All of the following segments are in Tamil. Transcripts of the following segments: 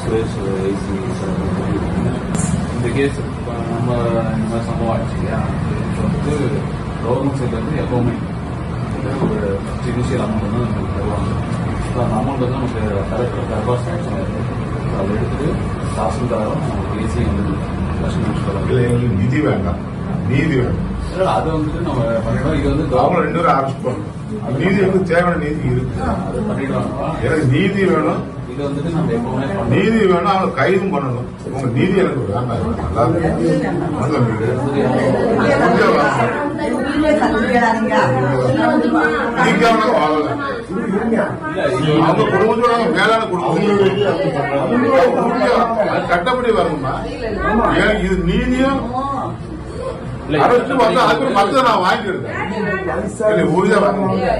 சுரேஷ் ஐசி இந்த கேஸ் நம்ம இந்த மாதிரி சம்பவம் ஆயிடுச்சு இல்லையா வந்துட்டு கவர்மெண்ட் சைட்லேருந்து எப்போவுமே ஒரு ஃபஸ்ட் இனிஷியல் அமௌண்ட் வந்து நமக்கு தருவாங்க ஸோ அந்த அமௌண்ட் வந்து நமக்கு கரெக்டாக கரெக்டாக சேங்ஷன் ஆகிருக்கு அதை எடுத்துட்டு தாசில்தாரும் ஏசி வந்து இல்ல எங்களுக்கு நிதி வேண்டாம் நீதி வேணும் அது வந்துட்டு நம்ம பண்ணிடுவோம் இது வந்து அவங்க கவர்மெண்ட் ரெண்டு பேரும் அரெஸ்ட் பண்ணணும் நீதி வந்து தேவையான நீதி இருக்கு. அது பண்ணிடுவாங்க. எனக்கு நீதி வேணும். இது வந்துட்டு நம்ம எப்பவுமே பண்ணுவோம் நீதி வேணும் அவங்க கைதும் பண்ணணும். உங்க நீதி எனக்கு வேண்டாம். நல்லா அவங்க குடும்பத்தோட மேலான குடும்பம். அது கட்டப்படி வரணுமா? ஏன் இது நீதியும் அரசு வந்து அதுக்கு மத்த நான்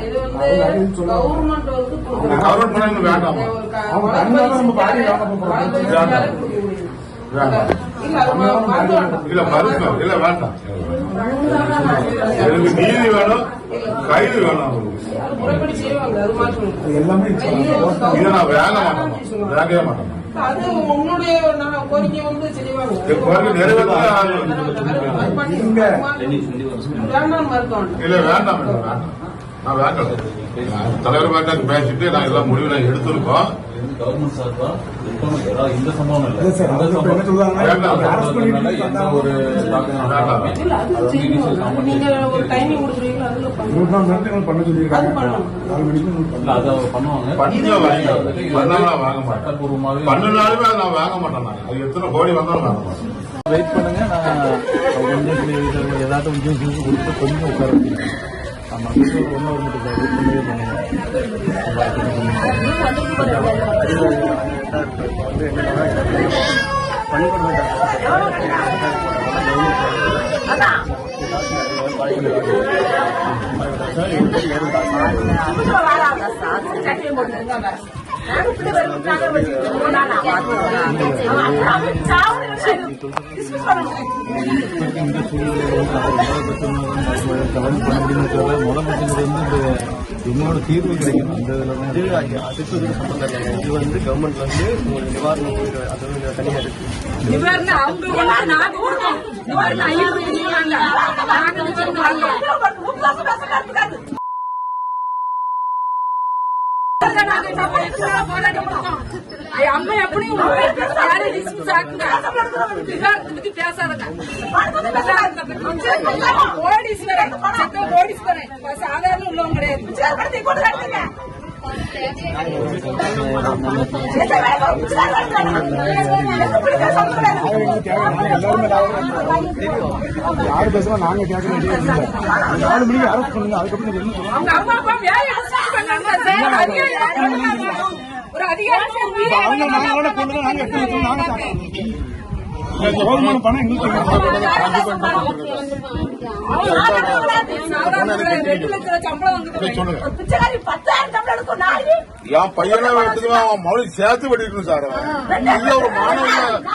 இது வந்து கவர்மெண்ட் பண்ண வேண்டாமா? இல்ல வேண்டாம். இல்ல வேண்டாம். எனக்கு நீதி வேணும் கைது வேணும் அவங்களுக்கு. எல்லாமே இதை நான் மாட்டேன் வேகவே மாட்டேன் அது உன்னுடைய நான் கோரிக்கை வந்து செய்வாங்க வேண்டாம் வேண்டாம் இல்ல. வேண்டாம் வேண்டாம். நான் வேண்டாம். தலைவர் பேசிட்டு நான் எல்லாம் முடிவு நான் எடுத்திருக்கோம் கவர்மெண்ட் சார்பா ஏதாவது இந்த சம்பவம் இல்ல. எந்த ஒரு வந்து வெயிட் பண்ணுங்க நான் கொஞ்சம் ஏதாவது கொஞ்சம் கொடுத்து கொஞ்சம் உட்கார ஆமாம் ஒன்று ஒரு மட்டும் சார் பண்ணவே பண்ணுங்க பள்ளிக்கூடம் இந்த சூழ்நிலையில் இந்த என்னோட தீர்வு கிடைக்கும் அந்த இதில் வந்து அதுக்கு சம்பந்தம் இல்லை இது வந்து கவர்மெண்ட் வந்து ஒரு நிவாரணம் அது வந்து தனியா இருக்கு. நிவாரணம் அவங்க நாங்க நிவாரணம் நாங்க நாங்க சம்பளத்துக்கு போராடி கொடுத்தோம். ஐயா, அம்மா எப்படியும் யாரையும் dismiss ஆக்குங்க. விவாதத்தை பேசாதங்க. சாதாரண உள்ளவங்க கிடையாது யாரு பேசுறோம் நாங்க நாலு மணிக்கு அரெஸ்ட் பண்ணுங்க அதுக்கப்புறம் ஒரு அதிகாரி கவர்மெண்ட் பணம் எங்களுக்கு என் பையனை எடுத்துக்கலாம் அவன் மௌலி சேர்த்து வெட்டிக்கணும் சார். இல்ல ஒரு மாணவன்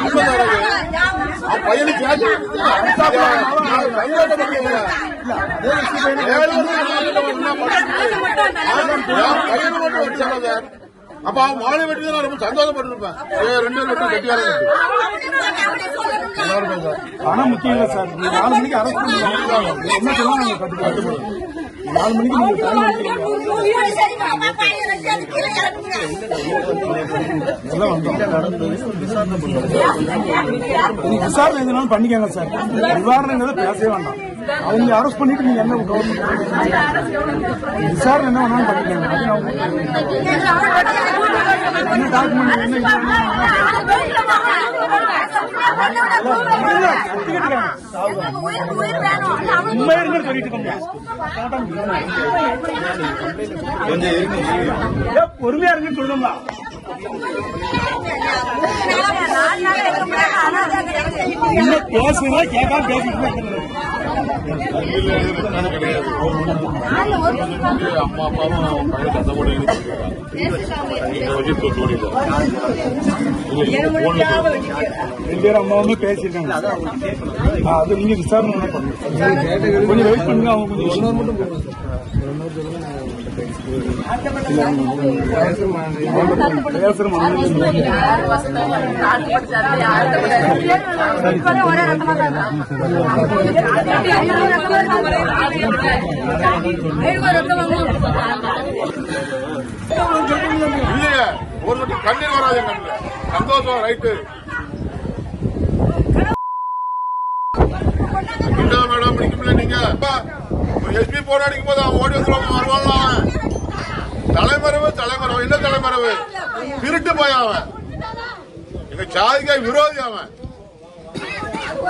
அவன் பையனுக்கு சேர்த்து என்ன பையனை மட்டும் வச்சாங்க சார். அப்ப அவன் மாலை வெட்டி நான் ரொம்ப சந்தோஷப்பட்டிருப்பேன். ஏ, ரெண்டு பேரும் வெட்டி கட்டியாரு நல்லா இருக்கும் சார் பணம் முக்கியம் இல்லை சார். நீங்க நாலு மணிக்கு அரசு பண்ணுங்க என்ன சொல்லுவாங்க நாங்க நாலு மணிக்கு நீங்க டைம் எல்லாம் வந்தோம். விசாரணை எதுனாலும் பண்ணிக்கோங்க சார். நிவாரணங்கிறத பேசவே வேண்டாம். அவங்க அரெஸ்ட் பண்ணிட்டு நீங்க என்ன கவர்மெண்ட் விசாரணை என்ன வேணாலும் பண்ணிக்கோங்க அது அவங்க என்ன டாக்குமெண்ட் என்ன இது என்ன கத்திக்கிட்டு உண்மை இருக்குன்னு சொல்லிட்டு இருக்கோம் ஏன் பொறுமையா இருக்குன்னு சொல்லுங்க என்ன பேசுனா கேட்காம பேசிட்டு அம்மா அப்பாவும் அவன் பையன் சண்டை ரெண்டு பேரும் பேசியிருக்காங்க அது நீங்க விசாரணை பண்ணுங்க கொஞ்சம் வெயிட் பண்ணுங்க அவங்க கொஞ்சம் பேசுற மனநிலை ஒரு கண்ணீர் வராது கண்ணுல சந்தோஷம் ரைட்டு மேடம் நீங்க? எஸ்பி போன் அடிக்கும் போது அவன் ஓடி வந்துருவாங்க வருவாங்க அவன் தலைமறைவு தலைமறைவு. என்ன தலைமறைவு? திருட்டு போய் அவன். எங்க சாதிக்க விரோதி அவன்.